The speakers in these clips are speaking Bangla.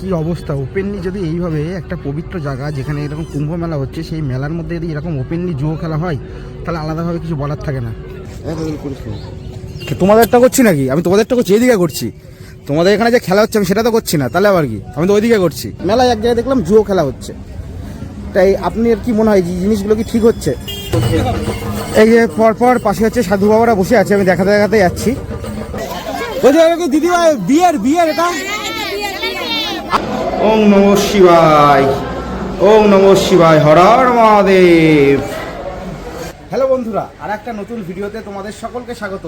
কি অবস্থা? ওপেনলি যদি এইভাবে একটা পবিত্র জায়গা যেখানে এরকম কুম্ভ মেলা হচ্ছে সেই মেলার মধ্যে যদি এরকম ওপেনলি জুয়ো খেলা হয় তাহলে আলাদাভাবে কিছু বলার থাকে না। তোমাদেরটা করছি নাকি? আমি তোমাদেরটা করছি এদিকে করছি। তোমাদের এখানে যে খেলা হচ্ছে আমি সেটা তো করছি না তাহলে আবার কি? আমি তো ওইদিকে করছি। মেলায় এক জায়গায় দেখলাম জুয়ো খেলা হচ্ছে। তাই আপনি আর কি মনে হয় যে জিনিসগুলো কি ঠিক হচ্ছে? এই যে পরপর পাশে হচ্ছে সাধু বাবারা বসে আছে আমি দেখাতে দেখাতে যাচ্ছি। দিদিভাই বিয়ের বিয়ের এটা? ওম নম শিবায়। ওং নম শিবায়। হরর মহাদেব। হ্যালো বন্ধুরা আর একটা নতুন ভিডিওতে তোমাদের সকলকে স্বাগত।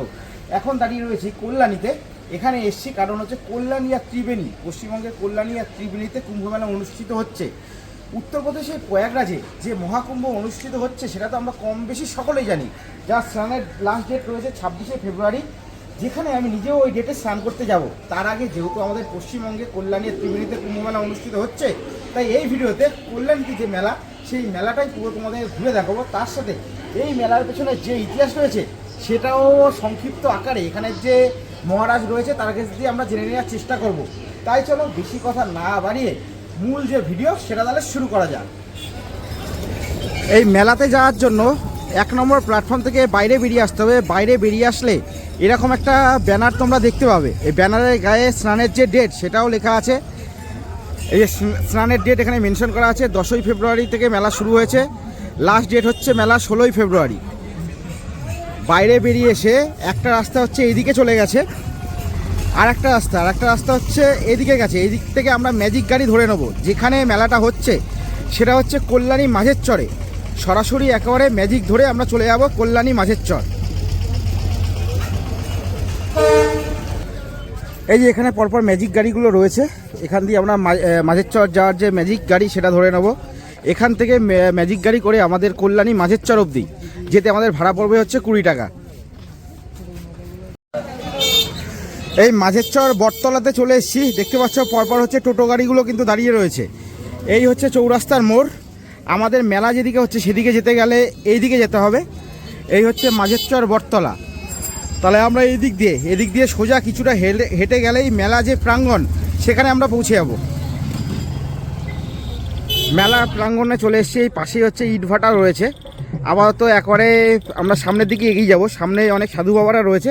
এখন দাঁড়িয়ে রয়েছি কল্যাণীতে। এখানে এসছি কারণ হচ্ছে কল্যাণী আর ত্রিবেণী, পশ্চিমবঙ্গের কল্যাণী আর ত্রিবেণীতে কুম্ভমেলা অনুষ্ঠিত হচ্ছে। উত্তরপ্রদেশের প্রয়াগরাজে যে মহাকুম্ভ অনুষ্ঠিত হচ্ছে, সেটা তো আমরা কম বেশি সকলেই জানি। যার স্নানের লাস্ট ডেট রয়েছে ছাব্বিশে ফেব্রুয়ারি। যেখানে আমি নিজেও ওই ডেটে স্নান করতে যাব। তার আগে যেহেতু আমাদের পশ্চিমবঙ্গে কল্যাণী আর ত্রিবেণীতে কুম্ভমেলা অনুষ্ঠিত হচ্ছে, তাই এই ভিডিওতে কল্যাণীতে যে মেলা, সেই মেলাটাই পুরো তোমাদের ঘুরে দেখাবো। তার সাথে এই মেলার পেছনে যে ইতিহাস রয়েছে, সেটাও সংক্ষিপ্ত আকারে। এখানে যে মহারাজ রয়েছে, তার কাছ দিয়ে আমরা জেনে নেওয়ার চেষ্টা করব। তাই চলো বেশি কথা না বাড়িয়ে মূল যে ভিডিও, সেটা তাহলে শুরু করা যাক। এই মেলাতে যাওয়ার জন্য এক নম্বর প্ল্যাটফর্ম থেকে বাইরে বেরিয়ে আসতে হবে। বাইরে বেরিয়ে আসলে এরকম একটা ব্যানার তোমরা দেখতে পাবে। এই ব্যানারের গায়ে স্নানের যে ডেট সেটাও লেখা আছে। এই যে স্নানের ডেট এখানে মেনশন করা আছে, দশই ফেব্রুয়ারি থেকে মেলা শুরু হয়েছে। লাস্ট ডেট হচ্ছে মেলা ষোলোই ফেব্রুয়ারি। বাইরে বেরিয়ে এসে একটা রাস্তা হচ্ছে এইদিকে চলে গেছে। আর একটা রাস্তা, আর একটা রাস্তা হচ্ছে এদিকে গেছে। এদিক থেকে আমরা ম্যাজিক গাড়ি ধরে নেব। যেখানে মেলাটা হচ্ছে, সেটা হচ্ছে কল্যাণী মাঝের চরে সরাসরি একেবারে ম্যাজিক ধরে আমরা চলে যাব কল্যাণী মাঝের চর এই যে এখানে পরপর ম্যাজিক গাড়িগুলো রয়েছে, এখান দিয়ে আমরা মাঝের চর যাওয়ার যে ম্যাজিক গাড়ি সেটা ধরে নেব। এখান থেকে ম্যাজিক গাড়ি করে আমাদের কল্যাণী মাঝের চর অবধি, যেতে আমাদের ভাড়া পড়বে হচ্ছে কুড়ি টাকা। এই মাঝের চর বটতলাতে চলে এসেছি, দেখতে পাচ্ছ পরপর হচ্ছে টোটো গাড়িগুলো কিন্তু দাঁড়িয়ে রয়েছে। এই হচ্ছে চৌরাস্তার মোড়, আমাদের মেলা যেদিকে হচ্ছে সেদিকে যেতে গেলে এই দিকে যেতে হবে। এই হচ্ছে মাঝের চর বটতলা। তাহলে আমরা এদিক দিয়ে এদিক দিয়ে সোজা কিছুটা হেলে, হেঁটে গেলেই মেলা যে প্রাঙ্গণ, সেখানে আমরা পৌঁছে যাব। মেলা প্রাঙ্গণে চলে এসেছি, এই পাশেই হচ্ছে ইটভাটা রয়েছে। আপাতত একবারে আমরা সামনের দিকে এগিয়ে যাব, সামনে অনেক সাধু বাবারা রয়েছে।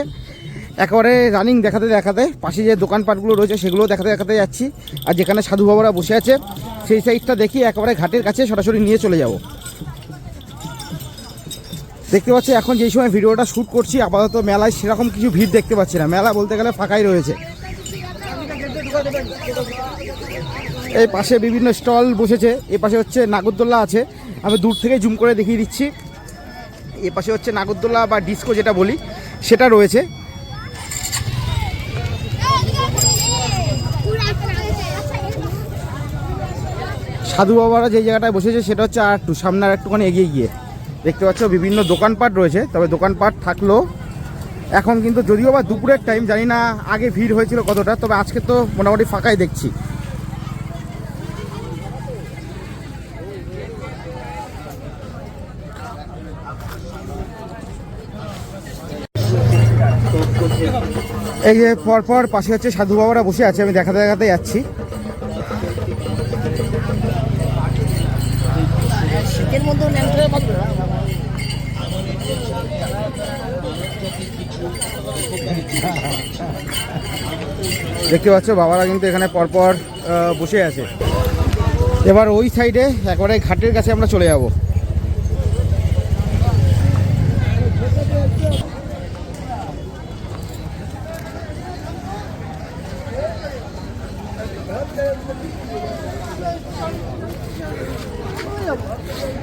একেবারে রানিং দেখাতে দেখাতে, পাশে যে দোকানপাটগুলো রয়েছে সেগুলো দেখাতে দেখাতে যাচ্ছি। আর যেখানে সাধু বাবারা বসে আছে, সেই সাইডটা দেখি, একেবারে ঘাটের কাছে সরাসরি নিয়ে চলে যাব। দেখতে পাচ্ছি এখন যেই সময় ভিডিওটা শ্যুট করছি, আপাতত মেলায় সেরকম কিছু ভিড় দেখতে পাচ্ছি না। মেলা বলতে গেলে ফাঁকাই রয়েছে। এই পাশে বিভিন্ন স্টল বসেছে। এ পাশে হচ্ছে নাগরদোল্লা আছে। আমি দূর থেকে জুম করে দেখিয়ে দিচ্ছি। এ পাশে হচ্ছে নাগরদোল্লা বা ডিস্কো যেটা বলি, সেটা রয়েছে। সাধু বাবারা যে জায়গাটায় বসেছে, সেটা হচ্ছে আর একটু, সামনে আর একটুখানি এগিয়ে গিয়ে। দেখতে পাচ্ছ, বিভিন্ন দোকানপাট রয়েছে, তবে দোকানপাট থাকলেও এখন কিন্তু যদিও বা দুপুরের টাইম জানি না আগে ভিড় হয়েছিল কতটা, তবে আজকে তো মোটামুটি ফাঁকাই দেখছি। এই যে পরপর পাশে হচ্ছে সাধু বাবারা বসে আছে, আমি দেখাতে দেখাতে যাচ্ছি। দেখতে পাচ্ছ, বাবারা কিন্তু এখানে পরপর বসে আছে। এবার ওই সাইডে একবারে ঘাটের কাছে আমরা চলে যাব।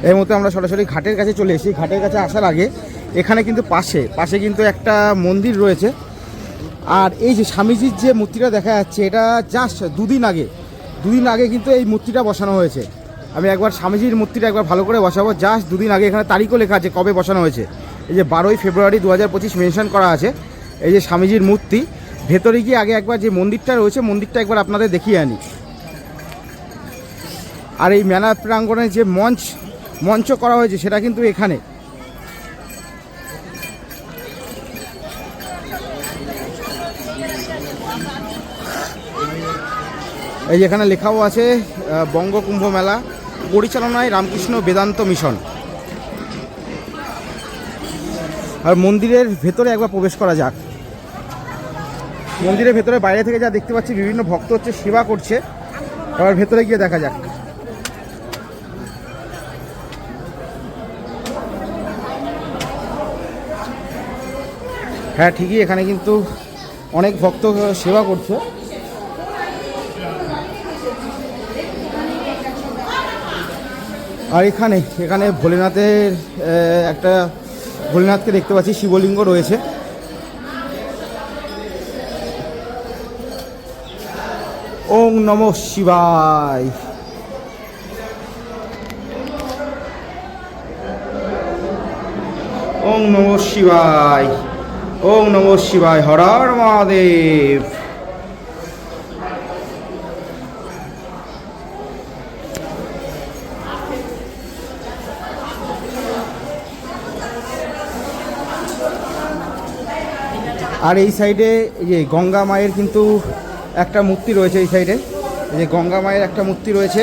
এই মুহূর্তে আমরা সরাসরি ঘাটের কাছে চলে এসেছি। ঘাটের কাছে আসার আগে এখানে কিন্তু পাশে পাশে কিন্তু একটা মন্দির রয়েছে। আর এই যে স্বামীজির যে মূর্তিটা দেখা যাচ্ছে, এটা জাস্ট দুদিন আগে। দুদিন আগে কিন্তু এই মূর্তিটা বসানো হয়েছে। আমি একবার স্বামীজির মূর্তিটা একবার ভালো করে বসাবো। জাস্ট দুদিন আগে এখানে তারিখও লেখা আছে কবে বসানো হয়েছে। এই যে বারোই ফেব্রুয়ারি দু হাজার পঁচিশ মেনশন করা আছে, এই যে স্বামীজির মূর্তি। ভেতরে গিয়ে আগে একবার যে মন্দিরটা রয়েছে, মন্দিরটা একবার আপনাদের দেখিয়ে আনি। আর এই মেলা প্রাঙ্গণে যে মঞ্চ মঞ্চ করা হয়েছে, সেটা কিন্তু এখানে। এই যে এখানে লেখাও আছে আহ, বঙ্গ কুম্ভ মেলা পরিচালনায় রামকৃষ্ণ বেদান্ত মিশন। আর মন্দিরের ভেতরে একবার প্রবেশ করা যাক। মন্দিরের ভেতরে বাইরে থেকে যা দেখতে পাচ্ছি বিভিন্ন ভক্ত হচ্ছে সেবা করছে। এবার ভেতরে গিয়ে দেখা যাক। হ্যাঁ ঠিকই এখানে কিন্তু অনেক ভক্ত সেবা করছে। আর এখানে এখানে ভোলেনাথের একটা ভোলেনাথকে দেখতে পাচ্ছি, শিবলিঙ্গ রয়েছে। ওং নম শিবায়। ওং নম শিবায়। ওং নম শিবায়, হর হর মহাদেব। আর এই সাইডে যে গঙ্গা মায়ের কিন্তু একটা মূর্তি রয়েছে এই সাইডে। যে গঙ্গা মায়ের একটা মূর্তি রয়েছে।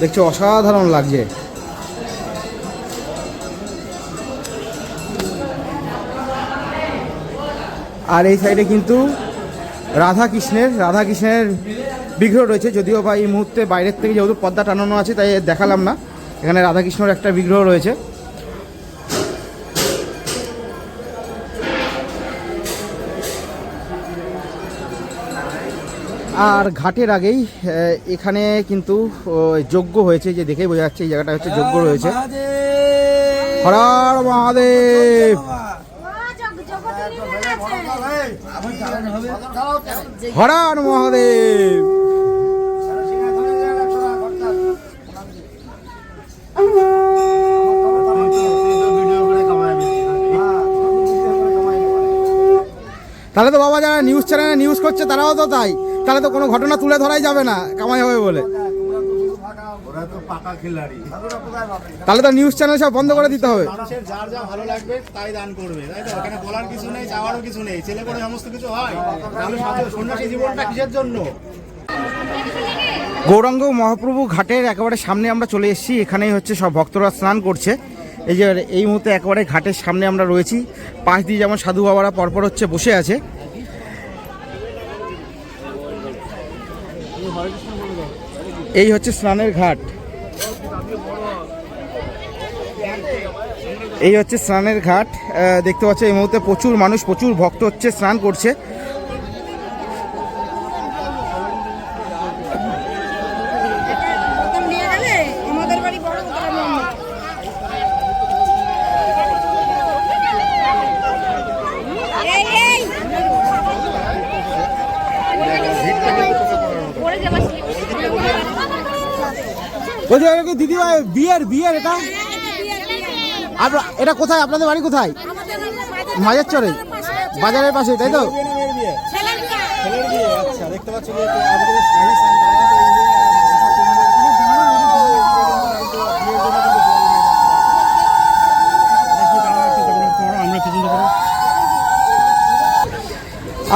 দেখছ, অসাধারণ লাগছে। আর এই সাইডে কিন্তু রাধা কৃষ্ণের রাধা কৃষ্ণের বিগ্রহ রয়েছে। যদিও বা এই মুহূর্তে বাইরের থেকে যেহেতু পর্দা টানানো আছে তাই দেখালাম না। এখানে রাধাকৃষ্ণর একটা বিগ্রহ রয়েছে। আর ঘাটের আগেই এখানে কিন্তু যজ্ঞ হয়েছে যে দেখেই বোঝা যাচ্ছে এই জায়গাটা হচ্ছে যজ্ঞ রয়েছে। হরার মহাদেব! হরার মহাদেব। তাহলে তো বাবা যারা নিউজ চ্যানেলে নিউজ করছে, তারাও তো তাই। তাহলে তো কোনো ঘটনা তুলে ধরাই যাবে না, কামাই হবে বলে। ওরা তো পাকা খিলাড়ি। তাহলে তো নিউজ চ্যানেল সব বন্ধ করে দিতে হবে। মানুষের যার যা ভালো লাগবে তাই দান করবে তাই তো? এখানে বলার কিছু নেই চাওয়ারও কিছু নেই ছেলে করে সমস্ত কিছু হয়। তাহলে সন্ন্যাসী জীবনটা কিসের জন্য? গৌরাঙ্গ মহাপ্রভু ঘাটের একেবারে সামনে আমরা চলে এসেছি। এখানেই হচ্ছে সব ভক্তরা স্নান করছে। এই যে এই মুহূর্তে একেবারে ঘাটের সামনে আমরা রয়েছি। পাশ দিয়ে যেমন সাধু বাবারা পরপর হচ্ছে বসে আছে। এই হচ্ছে স্নানের ঘাট। এই হচ্ছে স্নানের ঘাট। দেখতে পাচ্ছ, এই মুহূর্তে প্রচুর মানুষ, প্রচুর ভক্ত হচ্ছে, স্নান করছে নিয়ে গেলে আমাদের বাড়ি বড় গ্রামে আমরা। এই, এই। পড়ে যাবার বলছি এটা কি দিদি ভাই, বিয়ের বিয়ের এটা? আপনার, এটা কোথায়? আপনাদের বাড়ি কোথায়? মাঝের চরে বাজারের পাশে, তাই তো?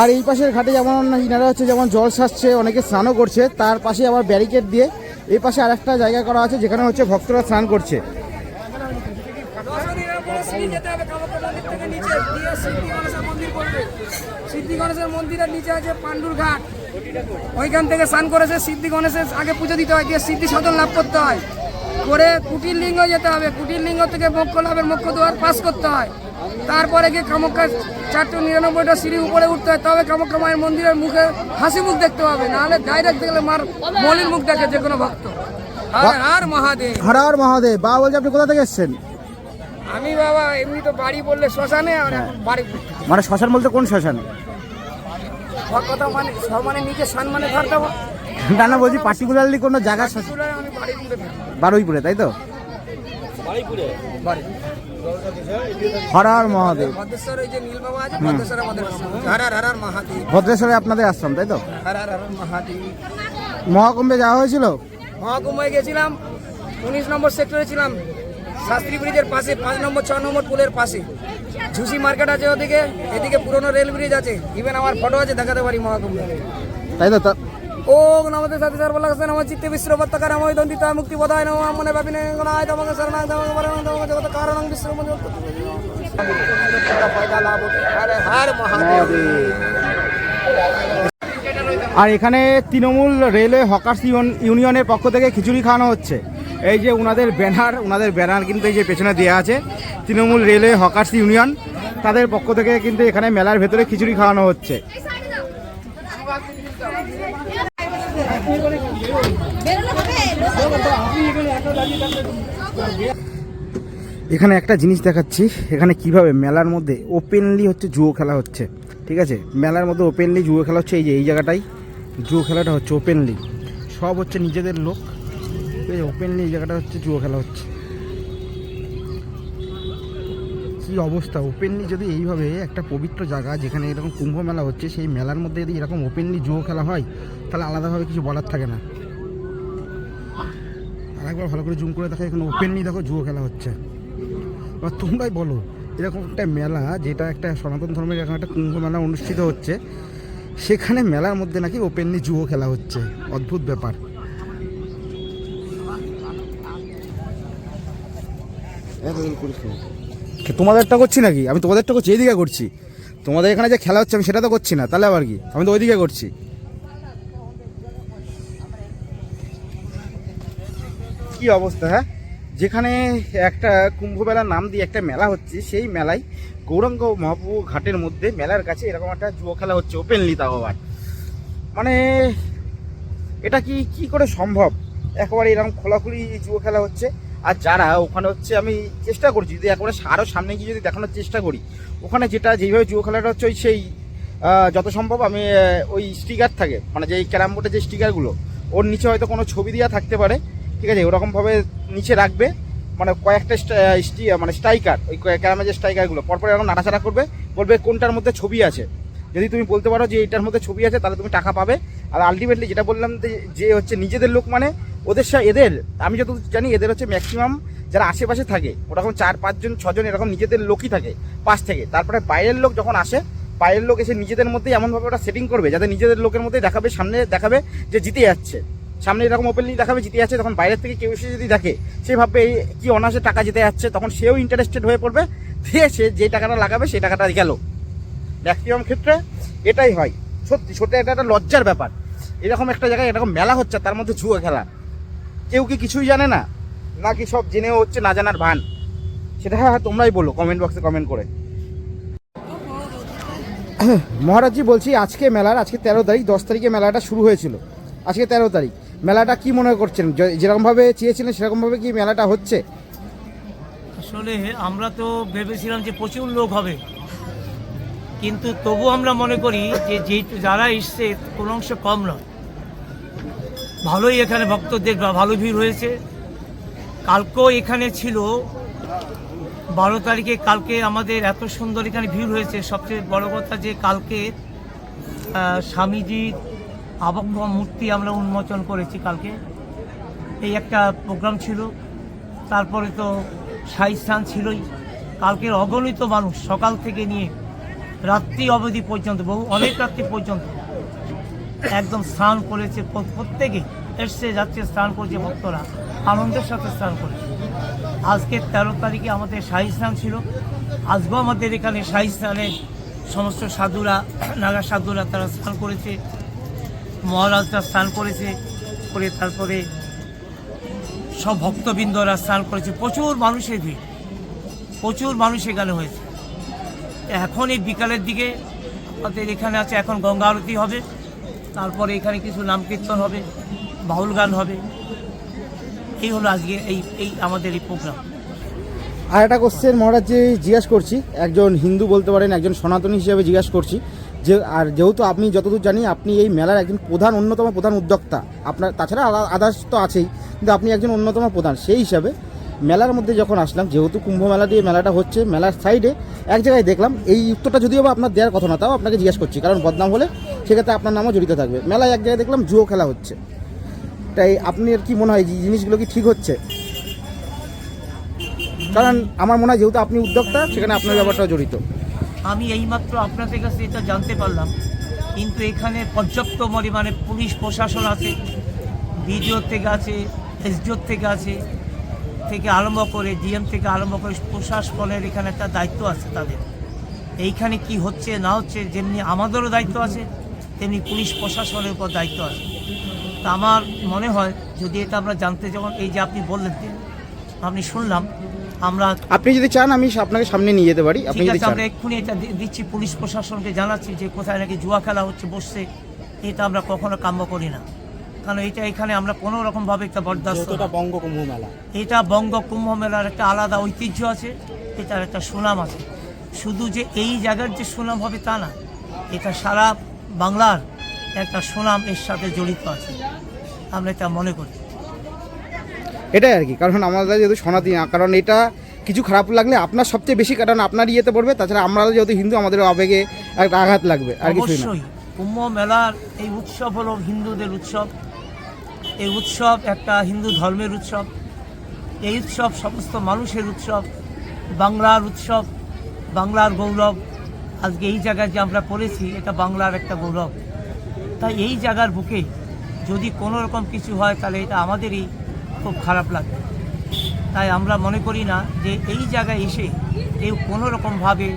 আর এই পাশের ঘাটে যেমন ইনারা হচ্ছে, যেমন জল সাজছে অনেকে স্নানও করছে, তার পাশে আবার ব্যারিকেড দিয়ে এই পাশে আর একটা জায়গা করা আছে, যেখানে হচ্ছে ভক্তরা স্নান করছে। সিদ্ধি গণেশের মন্দিরের নিচে আছে পাণ্ডুর ঘাট। ওইখান থেকে স্নান করেছে, সিদ্ধি গণেশের আগে পুজো দিতে হয়, দিয়ে সিদ্ধি সাধন লাভ করতে হয়। করে কুটির লিঙ্গ যেতে হবে। কুটির লিঙ্গ থেকে মোক্ষ লাভের মোক্ষ দুয়ার পাস করতে হয়। তারপরে গিয়ে কামাখ্যা চারটে নিরানব্বইটা সিঁড়ি উপরে উঠতে হয় তবে কামাখ্যা মায়ের মন্দিরের মুখে হাসি মুখ দেখতে হবে নাহলে ডাইরেক্ট দেখলে মার মলির মুখ দেখে যে কোনো ভক্ত। আর আর মহাদেব। হরার মহাদেব। বাবা বলছে আপনি কোথা থেকে এসছেন? আমি বাবা এমনি তো বাড়ি বললে শ্মশানে আর বাড়ি মানে শ্মশান বলতে কোন শ্মশান? সব কথা মানে সব মানে নিজে সান মানে ধর দেবো। না না বলছি পার্টিকুলারলি কোনো জায়গা বারুইপুরে তাই তো? বাড়ি। হরার মহাদেব। ভদ্রেশ্বর মহাদেব। আপনাদের আশ্রম তাই তো? মহাকুম্ভে যাওয়া হয়েছিল? মহাকুমায় গেছিলাম উনিশ নম্বর সেক্টরে ছিলাম শাস্ত্রী ব্রিজের পাশে পাঁচ নম্বর ছ নম্বর পুলের পাশে। ঝুসি মার্কেট আছে ওদিকে এদিকে পুরনো রেল ব্রিজ আছে। ইভেন আমার ফটো আছে দেখাতে পারি মহাকুম্ভে। তাই তো নম চিত্তে বিশ্ব বত্তকার নম দন্দিতা মুক্তি বদায় নম মনে ভাবিনে গণায় তমকে শরণায় তমকে বরণ তমকে জগত কারণং বিশ্ব মঞ্জুর হরে হর মহাদেব আর এখানে তৃণমূল রেলওয়ে হকার্স ইউন- ইউনিয়নের পক্ষ থেকে খিচুড়ি খাওয়ানো হচ্ছে। এই যে ওনাদের ব্যানার ওনাদের ব্যানার কিন্তু এই যে পেছনে দেওয়া আছে, তৃণমূল রেলওয়ে হকার্স ইউনিয়ন। তাদের পক্ষ থেকে কিন্তু এখানে মেলার ভেতরে খিচুড়ি খাওয়ানো হচ্ছে। এখানে একটা জিনিস দেখাচ্ছি, এখানে কীভাবে মেলার মধ্যে ওপেনলি হচ্ছে জুয়ো খেলা হচ্ছে, ঠিক আছে? মেলার মধ্যে ওপেনলি জুয়ো খেলা হচ্ছে এই যে, এই জায়গাটাই। জুয়ো খেলাটা হচ্ছে ওপেনলি সব হচ্ছে নিজেদের লোক, ঠিক আছে? ওপেনলি এই জায়গাটা হচ্ছে জুয়ো খেলা হচ্ছে কি অবস্থা ওপেনলি যদি এইভাবে একটা পবিত্র জায়গা যেখানে এরকম কুম্ভ মেলা হচ্ছে সেই মেলার মধ্যে যদি এরকম ওপেনলি জুয়ো খেলা হয় তাহলে আলাদাভাবে কিছু বলার থাকে না। আরেকবার ভালো করে জুম করে দেখো এখানে ওপেনলি দেখো জুয়ো খেলা হচ্ছে। এবার তোমরাই বলো এরকম একটা মেলা যেটা একটা সনাতন ধর্মের এরকম একটা কুম্ভ মেলা অনুষ্ঠিত হচ্ছে সেখানে মেলার মধ্যে নাকি ওপেনলি জুয়ো খেলা হচ্ছে। অদ্ভুত ব্যাপার। কে, তোমাদেরটা করছি নাকি? আমি তোমাদেরটা করছি, এইদিকে করছি। তোমাদের এখানে যে খেলা হচ্ছে, আমি সেটা তো করছি না, তাহলে আবার কি? আমি তো ওইদিকে করছি। কি অবস্থা হ্যাঁ? যেখানে একটা কুম্ভ মেলার নাম দিয়ে একটা মেলা হচ্ছে, সেই মেলায় গৌরাঙ্গ মহাপ্রভু ঘাটের মধ্যে, মেলার কাছে এরকম একটা যুব খেলা হচ্ছে ওপেনলি তাও আবার। মানে এটা কি কি করে সম্ভব? একেবারে এরকম খোলাখুলি যুব খেলা হচ্ছে আর যারা, ওখানে হচ্ছে আমি চেষ্টা করছি, যদি একবারে আরও সামনে গিয়ে যদি দেখানোর চেষ্টা করি, ওখানে যেটা, যেইভাবে যুব খেলাটা হচ্ছে ওই সেই যত সম্ভব আমি ওই স্টিকার থাকে মানে যে ক্যারাম বোর্ডের যে স্টিকারগুলো ওর নিচে হয়তো কোনো ছবি দেওয়া থাকতে পারে, ঠিক আছে? ওরকমভাবে নিচে রাখবে মানে কয়েকটা মানে স্ট্রাইকার ওই ক্যারামের যে স্ট্রাইকারগুলো পরপর এরকম নাড়াচাড়া করবে, বলবে কোনটার মধ্যে ছবি আছে। যদি তুমি বলতে পারো যে এটার মধ্যে ছবি আছে, তাহলে তুমি টাকা পাবে। আর আলটিমেটলি যেটা বললাম যে হচ্ছে নিজেদের লোক মানে ওদের সা এদের, আমি যতদূর জানি এদের হচ্ছে ম্যাক্সিমাম যারা আশেপাশে থাকে, ওরকম চার, পাঁচজন, ছজন এরকম নিজেদের লোকই থাকে, পাশ থেকে। তারপরে বাইরের লোক যখন আসে, বাইরের লোক এসে নিজেদের মধ্যেই এমনভাবে ওটা সেটিং করবে, যাতে নিজেদের লোকের মধ্যেই দেখাবে, সামনে দেখাবে যে জিতে যাচ্ছে। সামনে এরকম ওপেনলি দেখাবে, জিতে যাচ্ছে, তখন বাইরের থেকে কেউ এসে যদি দেখে, সে ভাববে এই কি অনার্সে টাকা জিতে যাচ্ছে, তখন সেও ইন্টারেস্টেড হয়ে পড়বে, দিয়ে সে যে টাকাটা লাগাবে, সেই টাকাটা গেল। ম্যাক্সিমাম ক্ষেত্রে এটাই হয়। সত্যি সত্যি এটা একটা লজ্জার ব্যাপার। এরকম একটা জায়গায় এরকম মেলা হচ্ছে, তার মধ্যে জুয়া খেলা। কেউ কি কিছুই জানে না? নাকি সব জেনেও হচ্ছে না জানার ভান? সেটা হ্যাঁ তোমরাই বলো কমেন্ট বক্সে কমেন্ট করে। মহারাজজি বলছি আজকে মেলার আজকে তেরো তারিখ দশ তারিখে মেলাটা শুরু হয়েছিল। আজকে তেরো তারিখ। মেলাটা কি মনে করছেন? যে- যেরকমভাবে চেয়েছিলেন সেরকমভাবে কি মেলাটা হচ্ছে? আসলে আমরা তো ভেবেছিলাম যে প্রচুর লোক হবে। কিন্তু তবু আমরা মনে করি যে যে যারা এসছে কোনো অংশ কম নয়। ভালোই এখানে ভক্তদের ভালো ভিড় হয়েছে। কালকেও এখানে ছিল। বারো তারিখে কালকে আমাদের এত সুন্দর এখানে ভিড় হয়েছে। সবচেয়ে বড় কথা যে কালকে স্বামীজির আবক্ষ মূর্তি আমরা উন্মোচন করেছি কালকে। এই একটা প্রোগ্রাম ছিল। তারপরে তো সাই স্থান ছিলই। কালকের অগণিত মানুষ সকাল থেকে নিয়ে রাত্রি অবধি পর্যন্ত, বহু অনেক রাত্রি পর্যন্ত। একদম স্নান করেছে প্র- প্রত্যেকেই এসছে, যাচ্ছে, স্নান করছে ভক্তরা। আনন্দের সাথে স্নান করেছে। আজকে তেরো তারিখে আমাদের শাহী স্নান ছিল। আজকেও আমাদের এখানে শাহী স্নানে সমস্ত সাধুরা, নাগা সাধুরা তারা স্নান করেছে। মহারাজরা স্নান করেছে। করে তারপরে সব ভক্তবৃন্দরা স্নান করেছে। প্রচুর মানুষের ভিড়। প্রচুর মানুষ এখানে হয়েছে। এখন এই বিকালের দিকে আমাদের এখানে আছে, এখন গঙ্গা আরতি হবে। তারপরে এখানে কিছু নাম কীর্তন হবে, বাউল গান হবে। এই হলো আজকে এই এই আমাদের এই প্রোগ্রাম। আর একটা কোশ্চেন মহারাজ যে জিজ্ঞাস করছি, একজন হিন্দু বলতে পারেন, একজন সনাতনী হিসেবে জিজ্ঞাসা করছি, যে, আর যেহেতু আপনি যতদূর জানি, আপনি এই মেলার একজন প্রধান, অন্যতম প্রধান উদ্যোক্তা। আপনার, তাছাড়া আদার্স তো আছেই, কিন্তু আপনি একজন অন্যতম প্রধান, সেই হিসাবে মেলার মধ্যে যখন আসলাম, যেহেতু কুম্ভ মেলা দিয়ে মেলাটা হচ্ছে, মেলার সাইডে এক জায়গায় দেখলাম, এই উত্তরটা যদিও বা আপনার দেওয়ার কথা না, তাও আপনাকে জিজ্ঞাসা করছি, কারণ বদনাম হলে সেক্ষেত্রে আপনার নামও জড়িত থাকবে। মেলায় এক জায়গায় দেখলাম জুয়ো খেলা হচ্ছে। তাই আপনি কি মনে হয় যে জিনিসগুলো কি ঠিক হচ্ছে? কারণ আমার মনে হয়, যেহেতু আপনি উদ্যোক্তা, সেখানে আপনার ব্যাপারটাও জড়িত। আমি এইমাত্র আপনাদের কাছে এটা জানতে পারলাম। কিন্তু এখানে পর্যাপ্ত পরিমাণে পুলিশ প্রশাসন আছে, বিডিও থেকে আছে এসডিওর থেকে আছে থেকে আরম্ভ করে ডিএম থেকে আরম্ভ করে প্রশাসনের এখানে একটা দায়িত্ব আছে তাদের। এইখানে কি হচ্ছে না হচ্ছে যেমনি আমাদেরও দায়িত্ব আছে তেমনি পুলিশ প্রশাসনের উপর দায়িত্ব আছে। তা আমার মনে হয় যদি এটা আমরা জানতে যখন এই যে আপনি বললেন আপনি শুনলাম আমরা আপনি যদি চান আমি আপনাকে সামনে নিয়ে যেতে পারি। আপনি ঠিক যদি আছে চান। আমরা এক্ষুনি এটা দিচ্ছি পুলিশ প্রশাসনকে জানাচ্ছি যে কোথায় নাকি জুয়া খেলা হচ্ছে বসছে এটা আমরা কখনো কাম্য করি না। কারণ এটা এখানে আমরা কোনো রকমভাবে একটা বরদাস্ত এটা বঙ্গ কুম্ভ মেলা এটা বঙ্গ কুম্ভ মেলার একটা আলাদা ঐতিহ্য আছে এটার একটা সুনাম আছে। শুধু যে এই জায়গার যে সুনাম হবে তা না এটা সারা বাংলার একটা সুনাম এর সাথে জড়িত আছে। আমরা এটা মনে করি। এটাই আর কি কারণ আমাদের যেহেতু সনাতনী না, কারণ এটা কিছু খারাপ লাগলে আপনার সবচেয়ে বেশি কারণ আপনার ইয়েতে পড়বে তাছাড়া আমরা যেহেতু হিন্দু আমাদের আবেগে একটা আঘাত লাগবে আর না। অবশ্যই কুম্ভ মেলার এই উৎসব হলো হিন্দুদের উৎসব। এই উৎসব একটা হিন্দু ধর্মের উৎসব। এই উৎসব সমস্ত মানুষের উৎসব, বাংলার উৎসব, বাংলার গৌরব। আজকে এই জায়গায় যে আমরা পড়েছি, এটা বাংলার একটা গৌরব। তাই এই জায়গার বুকে যদি কোনো রকম কিছু হয়, তাহলে এটা আমাদেরই খুব খারাপ লাগবে তাই আমরা মনে করি না যে এই জায়গায় এসে কেউ কোনো রকমভাবে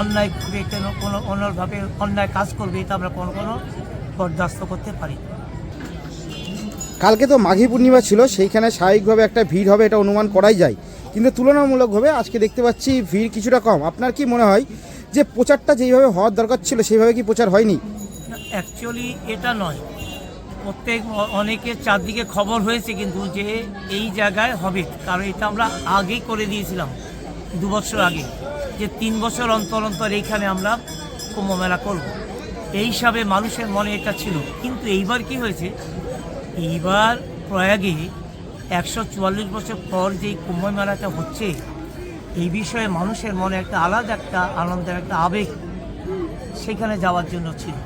অন্যায় করবে কেন কোনো অন্যভাবে অন্যায় কাজ করবে, এটা আমরা কোনো কোনো বরদাস্ত করতে পারি। কালকে তো মাঘী পূর্ণিমা ছিল, সেইখানে স্বাভাবিকভাবে একটা ভিড় হবে, এটা অনুমান করাই যায়। কিন্তু তুলনামূলকভাবে আজকে দেখতে পাচ্ছি ভিড় কিছুটা কম। আপনার কি মনে হয় যে প্রচারটা যেইভাবে হওয়ার দরকার ছিল, সেইভাবে কি প্রচার হয়নি? অ্যাকচুয়ালি এটা নয়। প্রত্যেক অ- অনেকের চারদিকে খবর হয়েছে কিন্তু যে এই জায়গায় হবে। কারণ এটা আমরা আগেই করে দিয়েছিলাম, দু বছর আগে। যে তিন বছর অন্তর অন্তর এইখানে আমরা কুম্ভ মেলা করব। এই হিসাবে মানুষের মনে এটা ছিল। কিন্তু এইবার কি হয়েছে এইবার প্রয়াগে একশো চুয়াল্লিশ বছর পর যে কুম্ভ মেলাটা হচ্ছে, এই বিষয়ে মানুষের মনে একটা আলাদা একটা আনন্দের একটা আবেগ সেখানে যাওয়ার জন্য ছিল।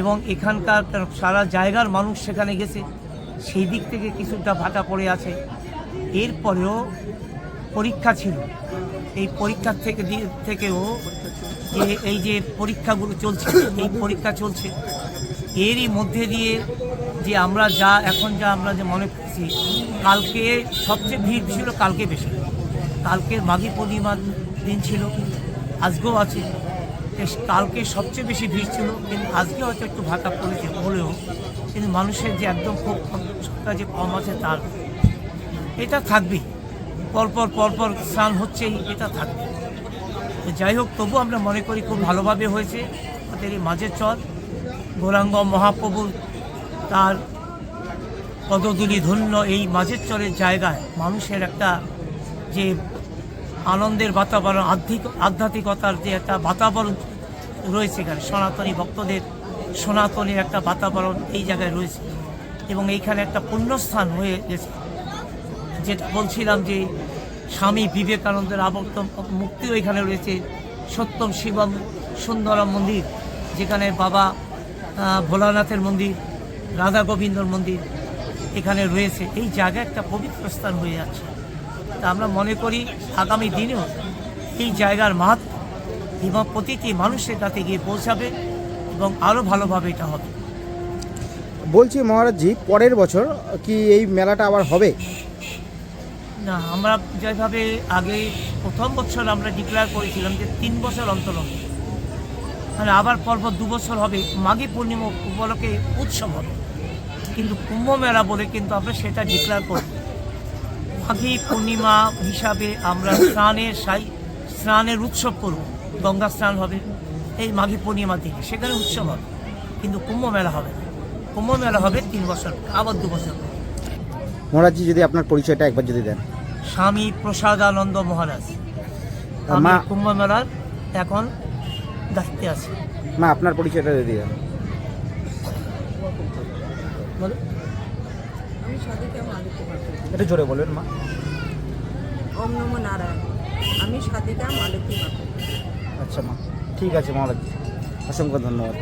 এবং এখানকার সারা জায়গার মানুষ সেখানে গেছে, সেই দিক থেকে কিছুটা ভাটা পড়ে আছে। এরপরেও পরীক্ষা ছিল। এই পরীক্ষার থেকে থেকেও এই যে পরীক্ষাগুলো চলছে, এই পরীক্ষা চলছে, এরই মধ্যে দিয়ে যে আমরা যা, এখন যা আমরা যে মনে করছি, কালকে সবচেয়ে ভিড় ছিল কালকে বেশি। কালকের মাঘী পূর্ণিমার দিন ছিল, আজকেও আছে। কালকে সবচেয়ে বেশি ভিড় ছিল, কিন্তু আজকে হয়তো একটু ভাটা পড়েছে হলেও, কিন্তু মানুষের যে একদম খুব যে কম আছে তার, এটা থাকবেই পরপর পরপর স্নান হচ্ছেই, এটা থাকবে। যাই হোক তবু আমরা মনে করি খুব ভালোভাবে হয়েছে। আমাদের এই মাঝের চর, গৌরাঙ্গ মহাপ্রভুর তার পদদুলি ধন্য এই মাঝের চরের জায়গায় মানুষের একটা যে আনন্দের বাতাবরণ, আধ্যাত্মিক, আধ্যাত্মিকতার যে একটা বাতাবরণ রয়েছে এখানে, সনাতনী ভক্তদের সনাতনের একটা বাতাবরণ এই জায়গায় রয়েছে এবং এইখানে একটা পুণ্যস্থান হয়ে গেছে। যেটা বলছিলাম যে স্বামী বিবেকানন্দের আবর্ত মুক্তিও এখানে রয়েছে, সত্যম শিবম সুন্দরম মন্দির, যেখানে বাবা ভোলানাথের মন্দির রাধা গোবিন্দর মন্দির এখানে রয়েছে। এই জায়গা একটা পবিত্র স্থান হয়ে যাচ্ছে। তা আমরা মনে করি আগামী দিনেও এই জায়গার মাহাত্ম এবং প্রতিটি মানুষের কাছে গিয়ে পৌঁছাবে এবং আরও ভালোভাবে এটা হবে। বলছি মহারাজজি পরের বছর কি এই মেলাটা আবার হবে? না আমরা যেভাবে আগে প্রথম বছর আমরা ডিক্লেয়ার করেছিলাম যে তিন বছর অন্তর অন্তর মানে আবার পরপর দু বছর হবে। মাঘী পূর্ণিমা উপলক্ষে উৎসব হবে। কিন্তু কুম্ভ মেলা বলে কিন্তু আমরা সেটা ডিক্লেয়ার করব। মাঘী পূর্ণিমা হিসাবে আমরা স্নানের সাই স্নানের উৎসব করব। গঙ্গা স্নান হবে এই মাঘী পূর্ণিমা দিনে। সেখানে উৎসব হবে কিন্তু কুম্ভ মেলা হবে না। কুম্ভ মেলা হবে তিন বছর আবার দু বছর। মহারাজজি যদি আপনার পরিচয়টা একবার যদি দেন। স্বামী প্রসাদানন্দ মহারাজ। আমি কুম্ভ মেলার এখন দায়িত্বে আছি। মা আপনার পরিচয়টা যদি দেন। বলো। আমি সাদিকা মালিকী এটা জোরে বলবেন মা। ওম নমো নারায়ণ। আমি সাদিকা মালিকী আচ্ছা মা ঠিক আছে মা অসংখ্য ধন্যবাদ।